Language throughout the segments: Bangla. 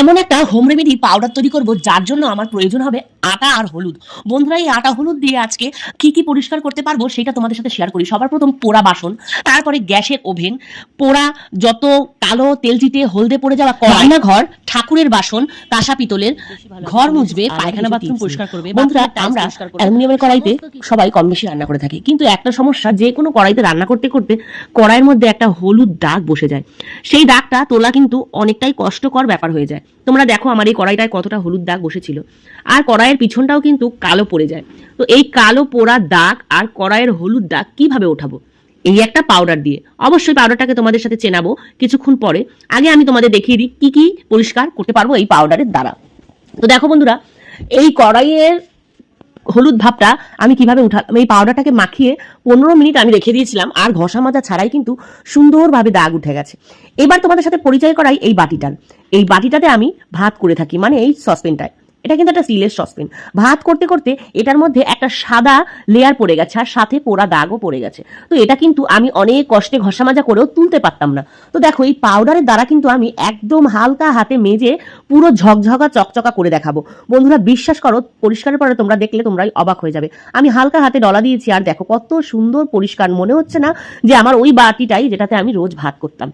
এমন একটা হোম রেমেডি পাউডার তৈরি করব যার জন্য আমার প্রয়োজন হবে আটা আর হলুদ। বন্ধুরা এই আটা হলুদ দিয়ে আজকে কি কি পরিষ্কার করতে পারব সেটা তোমাদের সাথে শেয়ার করি। সবার প্রথম পোড়া বাসন তারপরে গ্যাসের ওভেন পোড়া যত কালো তেলচিটে হলদে পড়ে যাওয়া রান্নাঘর ঠাকুরের বাসন কাঁসা পিতলের ঘর মুছবে পায়খানা বাথরুম পরিষ্কার করবে বন্ধুরা আমরা অ্যালুমিনিয়ামের কড়াইতে সবাই কম বেশি রান্না করে থাকি। কিন্তু একটা সমস্যা যে কোনো কড়াইতে রান্না করতে করতে কড়াইয়ের মধ্যে একটা হলুদ দাগ বসে যায়। সেই দাগটা তোলা কিন্তু অনেকটাই কষ্টকর ব্যাপার হয়ে যায়। তোমরা দেখো আমার এই কড়াইটায় কতটা হলুদ দাগ বসেছিল। আর কড়াইয়ের পিছনটাও কিন্তু কালো পড়ে যায়। তো এই কালো পোড়া দাগ আর কড়াইয়ের হলুদ দাগ কীভাবে ওঠাবো? এই একটা পাউডার দিয়ে। অবশ্যই পাউডারটাকে তোমাদের সাথে চেনাবো কিছুক্ষণ পরে। আগে আমি তোমাদের দেখিয়ে দিই কি কি পরিষ্কার করতে পারব এই পাউডারের দ্বারা। তো দেখো বন্ধুরা, এই কড়াইয়ের হলুদ ভাবটা আমি কীভাবে উঠালাম এই পাউডারটাকে মাখিয়ে পনেরো মিনিট আমি রেখে দিয়েছিলাম, আর ঘষা মাজা ছাড়াই কিন্তু সুন্দরভাবে দাগ উঠে গেছে। এবার তোমাদের সাথে পরিচয় করাই এই বাটিটার। এই বাটিটাতে আমি ভাত করে থাকি মানে এই সসপেনটায় এটা কিন্তু একটা স্টিলের সসপেন ভাত করতে করতে এটার মধ্যে একটা সাদা লেয়ার পড়ে গেছে আর সাথে পোড়া দাগও পড়ে গেছে। তো এটা কিন্তু আমি অনেক কষ্টে ঘষা মাজা করেও তুলতে পারতাম না। তো দেখো, এই পাউডারের দ্বারা কিন্তু আমি একদম হালকা হাতে মেজে পুরো ঝকঝকা, চকচকা করে দেখাবো। বন্ধুরা, বিশ্বাস করো, পরিষ্কারের পরে তোমরা দেখলে তোমরাই অবাক হয়ে যাবে। আমি হালকা হাতে ডলা দিয়েছি আর দেখো, কত সুন্দর পরিষ্কার। মনে হচ্ছে না যে আমার ওই বাটিটাই যেটাতে আমি রোজ ভাত করতাম।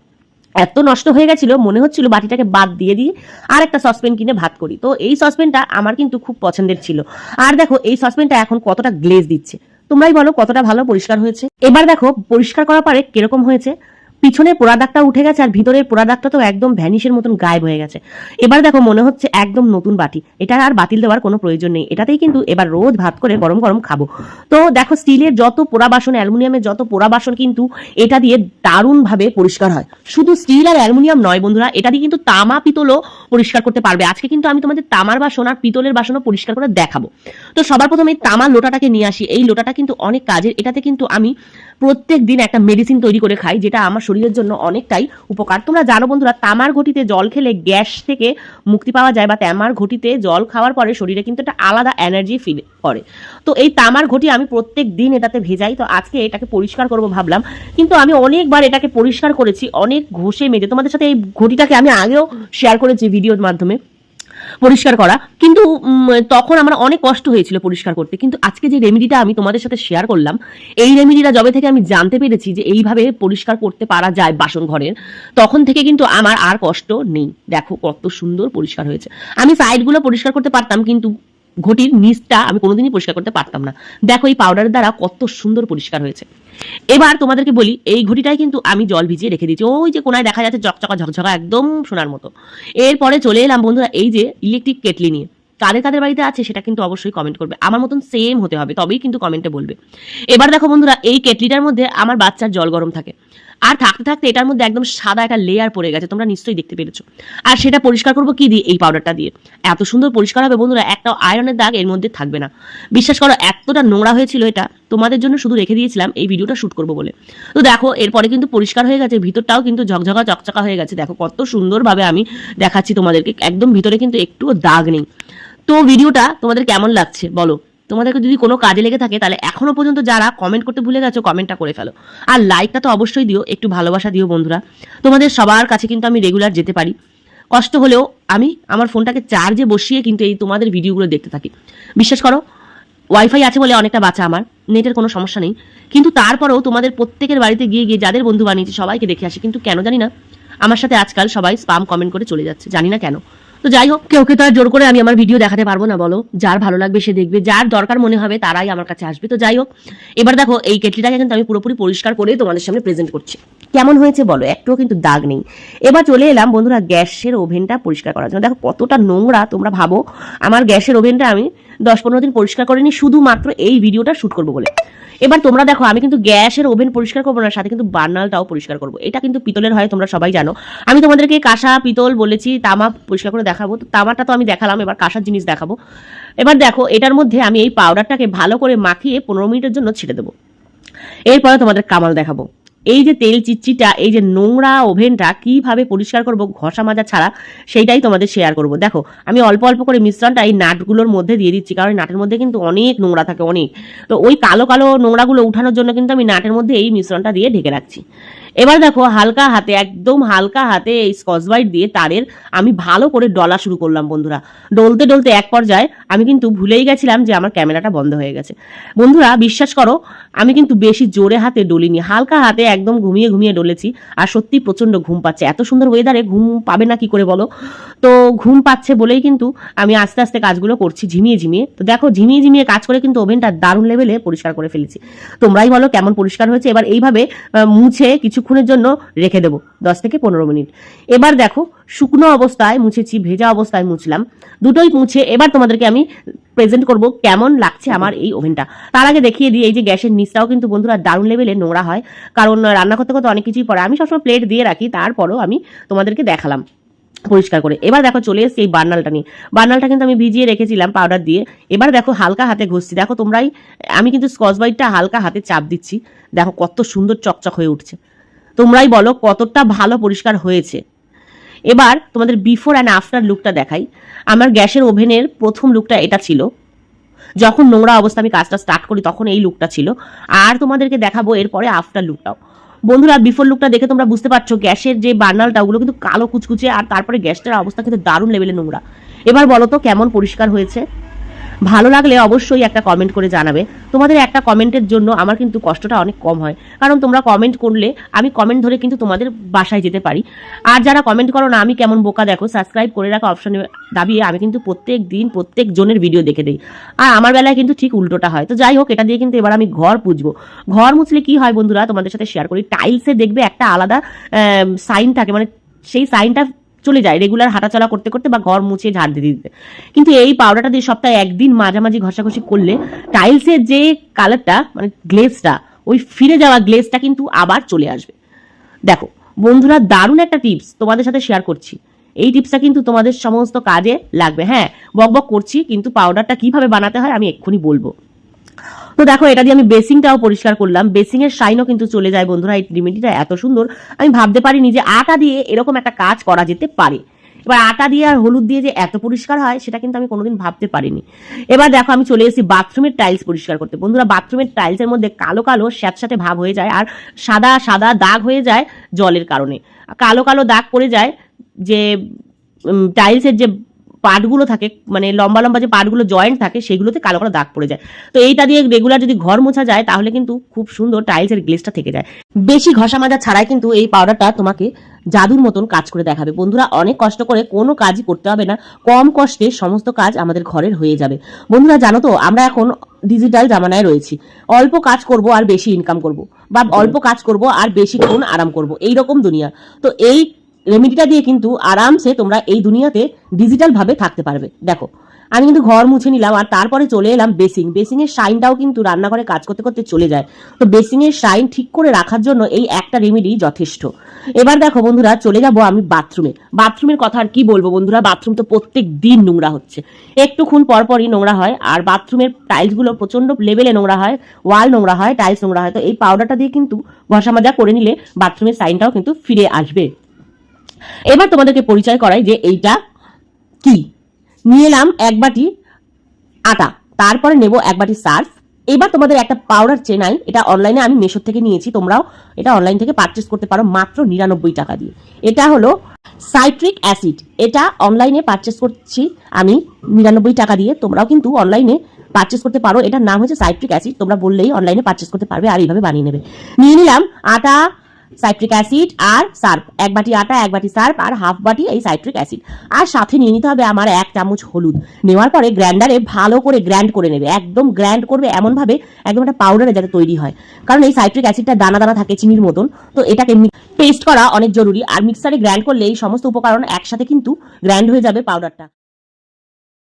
এত নষ্ট হয়ে গেছিল, মনে হচ্ছিল বাটিটাকে বাদ দিয়ে দিয়ে আর একটা সসপেন কিনে ভাত করি। তো এই সসপেনটা আমার কিন্তু খুব পছন্দের ছিল। আর দেখো, এই সসপেনটা এখন কতটা গ্লেজ দিচ্ছে। তোমরাই বলো কতটা ভালো পরিষ্কার হয়েছে। এবার দেখো, পরিষ্কার করার পরে কীরকম হয়েছে? পিছনের পোড়া দাগটা উঠে গেছে আর ভিতরের পোড়া দাগটা তো একদম ভ্যানিশের মতন গায়েব হয়ে গেছে। এবার দেখো মনে হচ্ছে একদম নতুন বাটি। এটা আর বাতিল দেওয়ার কোনো প্রয়োজন নেই। এটাতেই কিন্তু এবার রোজ ভাত করে গরম গরম খাব। তো দেখো স্টিলের যত পোড়া বাসন, অ্যালুমিনিয়ামের যত পোড়া বাসন কিন্তু এটা দিয়ে দারুণভাবে পরিষ্কার হয়। শুধু স্টিল আর অ্যালুমিনিয়াম নয় বন্ধুরা, এটা দিয়ে কিন্তু তামা পিতলও পরিষ্কার করতে পারবে। আজকে কিন্তু আমি তোমাদের তামার বাসন আর পিতলের বাসনও পরিষ্কার করে দেখাবো। তো সবার প্রথমে তামার লোটাটাকে নিয়ে আসি। এই লোটাটা কিন্তু অনেক কাজের। এটাতে কিন্তু আমি প্রত্যেক দিন একটা মেডিসিন তৈরি করে খাই, যেটা আমার শরীরের জন্য অনেকটাই উপকার। তোমরা জানো বন্ধুরা, তামার ঘটিতে জল খেলে গ্যাস থেকে মুক্তি পাওয়া যায় বা তামার ঘটিতে জল খাওয়ার পরে শরীরে কিন্তু একটা আলাদা এনার্জি ফিল করে। তো এই তামার ঘটি আমি প্রত্যেক দিন এটাতে ভেজাই, তো আজকে এটাকে পরিষ্কার করব ভাবলাম। কিন্তু আমি অনেকবার এটাকে পরিষ্কার করেছি, অনেক ঘষে মেজে। তোমাদের সাথে এই ঘটিটাকে আমি আগেও শেয়ার করেছি ভিডিওর মাধ্যমে। পরিষ্কার করা। কিন্তু তখন আমার অনেক কষ্ট হয়েছিল পরিষ্কার করতে। কিন্তু আজকে যে রেমেডিটা আমি তোমাদের সাথে শেয়ার করলাম, এই রেমেডিটা যবে থেকে আমি জানতে পেরেছি যে এইভাবে পরিষ্কার করতে পারা যায় বাসন ঘরের, তখন থেকে কিন্তু আমার আর কষ্ট নেই। দেখো কত সুন্দর পরিষ্কার হয়েছে। আমি সাইডগুলো পরিষ্কার করতে পারতাম, কিন্তু ঘটির নিচটা আমি কোনোদিনই পরিষ্কার করতে পারতাম না। দেখো, এই পাউডারের দ্বারা কত সুন্দর পরিষ্কার হয়েছে। এবার তোমাদেরকে বলি, এই ঘটিটাই কিন্তু আমি জল ভিজিয়ে রেখে দিয়েছি। ওই যে কোনায় দেখা যাচ্ছে চকচকা ঝকঝকা একদম সোনার মতো। এরপরে চলে এলাম বন্ধুরা, এই যে ইলেকট্রিক কেটলি নিয়ে। কাদের কাদের বাড়িতে আছে সেটা কিন্তু অবশ্যই কমেন্ট করবে। আমার মতন সেম হতে হবে, তবেই কিন্তু কমেন্টে বলবে। এবার দেখো বন্ধুরা, এই কেটলিটার মধ্যে আমার বাচ্চার জল গরম থাকে। আর থাকতে থাকতে এটার মধ্যে একদম সাদা একটা লেয়ার পড়ে গেছে, তোমরা নিশ্চয়ই দেখতে পেরেছ। আর সেটা পরিষ্কার করব কি দিয়ে? এই পাউডারটা দিয়ে। এত সুন্দর পরিষ্কার হবে বন্ধুরা একটা আয়রনের দাগ এর মধ্যে থাকবে না। বিশ্বাস করো, এতটা নোংরা হয়েছিল এটা, তোমাদের জন্য শুধু রেখে দিয়েছিলাম, এই ভিডিওটা শুট করব বলে। তো দেখো, এরপরে কিন্তু পরিষ্কার হয়ে গেছে, ভিতরটাও কিন্তু ঝকঝকা চকচকা হয়ে গেছে। দেখো, কত সুন্দরভাবে আমি দেখাচ্ছি তোমাদেরকে, একদম ভিতরে কিন্তু একটুও দাগ নেই। তো ভিডিওটা তোমাদের কেমন লাগছে, বলো? তোমাদেরকে যদি কোনো কাজে লেগে থাকে, তাহলে এখনও পর্যন্ত যারা কমেন্ট করতে ভুলে গেছো কমেন্টটা করে ফেলো। আর লাইকটা তো অবশ্যই দিও, একটু ভালোবাসা দিও বন্ধুরা। তোমাদের সবার কাছে কিন্তু আমি রেগুলার যেতে পারি। কষ্ট হলেও আমি আমার ফোনটাকে চার্জে বসিয়ে কিন্তু এই তোমাদের ভিডিওগুলো দেখতে থাকি। বিশ্বাস করো ওয়াইফাই আছে বলে অনেকটা বাঁচা আমার নেটের কোনো সমস্যা নেই। কিন্তু তারপরেও তোমাদের প্রত্যেকের বাড়িতে গিয়ে গিয়ে যাদের বন্ধু বানিয়েছে, সবাইকে দেখে আসি। কিন্তু কেন জানি না, আমার সাথে আজকাল সবাই স্পাম কমেন্ট করে চলে যাচ্ছে, জানি না কেন। তো যাই হোক, কেউ কে তো আর জোর করে আমি আমার ভিডিও দেখাতে পারব না, বলো। যার ভালো লাগবে সে দেখবে, যার দরকার মনে হবে তারাই আমার কাছে আসবে। তো যাই হোক, এবার দেখো, এই কেটলিটাকে কিন্তু আমি পুরোপুরি পরিষ্কার করে তোমাদের সামনে প্রেজেন্ট করছি। কেমন হয়েছে বলো? একটুও কিন্তু দাগ নেই। এবার চলে এলাম, বন্ধুরা, গ্যাসের ওভেনটা পরিষ্কার করার জন্য। দেখো কতটা নোংরা, তোমরা ভাবো। আমার গ্যাসের ওভেনটা আমি দশ পনেরো দিন পরিষ্কার করিনি, শুধুমাত্র এই ভিডিওটা শুট করব বলে। এবার তোমরা দেখো, আমি কিন্তু গ্যাসের ওভেন পরিষ্কার করব না, সাথে কিন্তু বার্নালটাও পরিষ্কার করব। এটা কিন্তু পিতলের হয়, তোমরা সবাই জানো। আমি তোমাদেরকে কাঁসা, পিতল বলেছি, তামা পরিষ্কার করে দেখাবো। তো তামাটা তো আমি দেখালাম, এবার কাঁসার জিনিস দেখাবো। এবার দেখো, এটার মধ্যে আমি এই পাউডারটাকে ভালো করে মাখিয়ে পনেরো মিনিটের জন্য ছেড়ে দেবো। এরপরে তোমাদের কামাল দেখাবো। এই যে তেল চিচ্চিটা, এই যে নোংরা ওভেনটা কীভাবে পরিষ্কার করব, ঘষা মাজা ছাড়া, সেইটাই তোমাদের শেয়ার করব। দেখো, আমি অল্প অল্প করে মিশ্রণটা এই নাটগুলোর মধ্যে দিয়ে দিচ্ছি, কারণ নাটের মধ্যে কিন্তু অনেক নোংরা থাকে, অনেক। তো ওই কালো কালো নোংরাগুলো উঠানোর জন্য কিন্তু আমি নাটের মধ্যে এই মিশ্রণটা দিয়ে ঢেকে রাখছি। এবার দেখো, হালকা হাতে, একদম হালকা হাতে এই স্কচ ব্রাইট দিয়ে তারের আমি ভালো করে ডলা শুরু করলাম, বন্ধুরা। ডলতে ডলতে এক পর্যায়ে আমি কিন্তু ভুলেই গেছিলাম যে আমার ক্যামেরাটা বন্ধ হয়ে গেছে। বন্ধুরা, বিশ্বাস করো আমি কিন্তু বেশি জোরে হাতে ডলিনি, হালকা হাতে একদম ঘুমিয়ে ঘুমিয়ে ডলেছি, আর সত্যি প্রচণ্ড ঘুম পাচ্ছে। এত সুন্দর ওয়েদারে ঘুম পাবে না কি করে বলো? তো ঘুম পাচ্ছে বলেই কিন্তু আমি আস্তে আস্তে কাজগুলো করছি, ঝিমিয়ে ঝিমিয়ে। তো দেখো, ঝিমিয়ে ঝিমিয়ে কাজ করে কিন্তু ওভেনটা দারুণ লেভেলে পরিষ্কার করে ফেলেছি। তোমরাই বলো কেমন পরিষ্কার হয়েছে? এবার এইভাবে মুছে কিছুক্ষণের জন্য রেখে দেবো, দশ থেকে পনেরো মিনিট। এবার দেখো শুকনো অবস্থায় মুছেছি, ভেজা অবস্থায় মুছলাম। দুটোই মুছে এবার তোমাদেরকে আমি প্রেজেন্ট করব কেমন লাগছে আমার এই ওভেনটা। তার আগে দেখিয়ে দিই, এই যে গ্যাসের নিচটাও কিন্তু বন্ধুরা দারুণ লেভেলে নোংরা হয়। কারণ রান্না করতে করতে অনেক কিছুই পড়ে। আমি সবসময় প্লেট দিয়ে রাখি, তারপরও আমি তোমাদেরকে দেখালাম পরিষ্কার করে। এবার দেখো চলে এসেছি এই বার্নালটা নিয়ে। বার্নালটা কিন্তু আমি ভিজিয়ে রেখেছিলাম পাউডার দিয়ে। এবার দেখো হালকা হাতে ঘষছি। দেখো তোমরাই, আমি কিন্তু স্কচ ব্রাইটটা হালকা হাতে চাপ দিচ্ছি। দেখো কত সুন্দর চকচক হয়ে উঠছে। তোমরাই বলো কতটা ভালো পরিষ্কার হয়েছে। এবার তোমাদের বিফোর অ্যান্ড আফটার লুকটা দেখাই। আমার গ্যাসের ওভেনের প্রথম লুকটা এটা ছিল। যখন নোংরা অবস্থা আমি কাজটা স্টার্ট করি, তখন এই লুকটা ছিল। আর তোমাদেরকে দেখাবো এরপরে আফটার লুকটাও বন্ধুরা বিফোর লুকটা দেখে তোমরা বুঝতে পারছ, গ্যাসের যে বার্নালটা, ওগুলো কিন্তু কালো কুচকুচে, আর তারপরে গ্যাসটার অবস্থা কিন্তু দারুণ লেভেলে নোংরা। এবার বলো তো, কেমন পরিষ্কার হয়েছে? ভালো লাগলে অবশ্যই একটা কমেন্ট করে জানাবে। তোমাদের একটা কমেন্টের জন্য আমার কিন্তু কষ্টটা অনেক কম হয়। কারণ তোমরা কমেন্ট করলে আমি কমেন্ট ধরে কিন্তু তোমাদের বাসায় যেতে পারি। আর যারা কমেন্ট করো না, আমি কেমন বোকা দেখো সাবস্ক্রাইব করে রাখা অপশনে দাবিয়ে আমি কিন্তু প্রত্যেক দিন প্রত্যেক জনের ভিডিও দেখে দিই। আর আমার বেলায় কিন্তু ঠিক উল্টোটা হয়। তো যাই হোক, এটা দিয়ে কিন্তু এবার আমি ঘর পুজবো। ঘর মুছলে কি হয় বন্ধুরা, তোমাদের সাথে শেয়ার করি। টাইলসে দেখবে একটা আলাদা সাইন থাকে। মানে সেই সাইনটা চলে যায় রেগুলার হাঁটাচলা করতে করতে বা ঘর মুছে ঝাড় দিয়ে দিতে। কিন্তু এই পাউডারটা দিয়ে সপ্তাহে একদিন মাঝামাঝি ঘষাঘষি করলে টাইলসের যে কালারটা মানে গ্লেজটা ওই ফিরে যাওয়া গ্লেজটা কিন্তু আবার চলে আসবে। দেখো, বন্ধুরা, দারুণ একটা টিপস তোমাদের সাথে শেয়ার করছি। এই টিপসটা কিন্তু তোমাদের সমস্ত কাজে লাগবে। হ্যাঁ বক বক করছি, কিন্তু পাউডারটা কীভাবে বানাতে হয় আমি এক্ষুনি বলব। তো দেখো, এটা দিয়ে আমি বেসিংটাও পরিষ্কার করলাম। বেসিং এর শাইনও কিন্তু চলে যায় বন্ধুরা, এই রেমেডিটা এত সুন্দর। আমি ভাবতে পারিনি যে আটা দিয়ে এরকম একটা কাজ করা যেতে পারে। এবার আটা দিয়ে আর হলুদ দিয়ে যে এত পরিষ্কার হয়, সেটা কিন্তু আমি কোনোদিন ভাবতে পারিনি। এবার দেখো, আমি চলে এসেছি বাথরুমের টাইলস পরিষ্কার করতে। বন্ধুরা, বাথরুমের টাইলসের মধ্যে কালো কালো স্যাঁতস্যাঁতে ভাব হয়ে যায় আর সাদা সাদা দাগ হয়ে যায় জলের কারণে। কালো কালো দাগ পড়ে যায় যে টাইলসের যে পার্টগুলো থাকে মানে লম্বা লম্বা যে পার্টগুলো জয়েন্ট থাকে, সেগুলোতে কালো কালো দাগ পড়ে যায়। তো এইটা দিয়ে রেগুলার যদি ঘর মোছা যায়, তাহলে কিন্তু খুব সুন্দর টাইলসের গ্লেসটা থেকে যায়। বেশি ঘষা মাজা ছাড়াই কিন্তু এই পাউডারটা তোমাকে জাদুর মতন কাজ করে দেখাবে। বন্ধুরা, অনেক কষ্ট করে কোনো কাজই করতে হবে না, কম কষ্টে সমস্ত কাজ আমাদের ঘরের হয়ে যাবে। বন্ধুরা, জানো তো, আমরা এখন ডিজিটাল জামানায় রয়েছি। অল্প কাজ করব আর বেশি ইনকাম করব, বা অল্প কাজ করব আর বেশিক্ষণ আরাম করব এই রকম দুনিয়া। তো এই রেমেডিটা দিয়ে কিন্তু আরামসে তোমরা এই দুনিয়াতে ডিজিটাল ভাবে থাকতে পারবে। দেখো, আমি কিন্তু ঘর মুছে নিলাম আর তারপরে চলে এলাম বেসিং বেসিং এর শাইনটাও কিন্তু রান্নাঘরে কাজ করতে করতে চলে যায়। তো বেসিং এর শাইন ঠিক করে রাখার জন্য এই একটা রেমেডি যথেষ্ট। এবার দেখো বন্ধুরা, চলে যাব আমি বাথরুমে বাথরুমের কথা আর কি বলব বন্ধুরা বাথরুম তো প্রত্যেক দিন নোংরা হচ্ছে। একটুক্ষণ পর পরই নোংরা হয় আর বাথরুমের টাইলসগুলো প্রচণ্ড লেভেলে নোংরা হয় ওয়াল নোংরা হয় টাইলস নোংরা হয়। তো এই পাউডারটা দিয়ে কিন্তু ঘষা মাজা করে নিলে বাথরুমের সাইনটাও কিন্তু ফিরে আসবে। এবার তোমাদেরকে পরিচয় করাই যে এইটা কি। নিয়ে এলাম এক বাটি আটা, তারপরে নেব এক বাটি সার্ফ। এবার তোমাদের একটা পাউডার চেনাই এটা অনলাইনে আমি মেশোর থেকে নিয়েছি, তোমরাও এটা অনলাইন থেকে পারচেস করতে পারো মাত্র নিরানব্বই টাকা দিয়ে। এটা হলো সাইট্রিক অ্যাসিড এটা অনলাইনে পারচেস করছি আমি নিরানব্বই টাকা দিয়ে। তোমরাও কিন্তু অনলাইনে পারচেস করতে পারো, এটার নাম হচ্ছে সাইট্রিক অ্যাসিড তোমরা বললেই অনলাইনে পারচেস করতে পারবে আর এইভাবে বানিয়ে নেবে। নিয়ে নিলাম আটা সাইট্রিক অ্যাসিড আর সার্ফ। এক বাটি আটা, এক বাটি সার্ফ আর হাফ বাটি এই সাইট্রিক অ্যাসিড আর সাথে নিয়ে নিতে হবে আমার এক চামচ হলুদ। নেওয়ার পরে গ্রাইন্ডারে ভালো করে গ্র্যান্ড করে নেবে। একদম গ্র্যান্ড করবে এমনভাবে একদম একটা পাউডারে যাতে তৈরি হয়। কারণ এই সাইট্রিক অ্যাসিডটা দানা দানা থাকে চিনির মতন। তো এটাকে পেস্ট করা অনেক জরুরি। আর মিক্সারে গ্র্যান্ড করলে এই সমস্ত উপকরণ একসাথে কিন্তু গ্র্যান্ড হয়ে যাবে পাউডারটা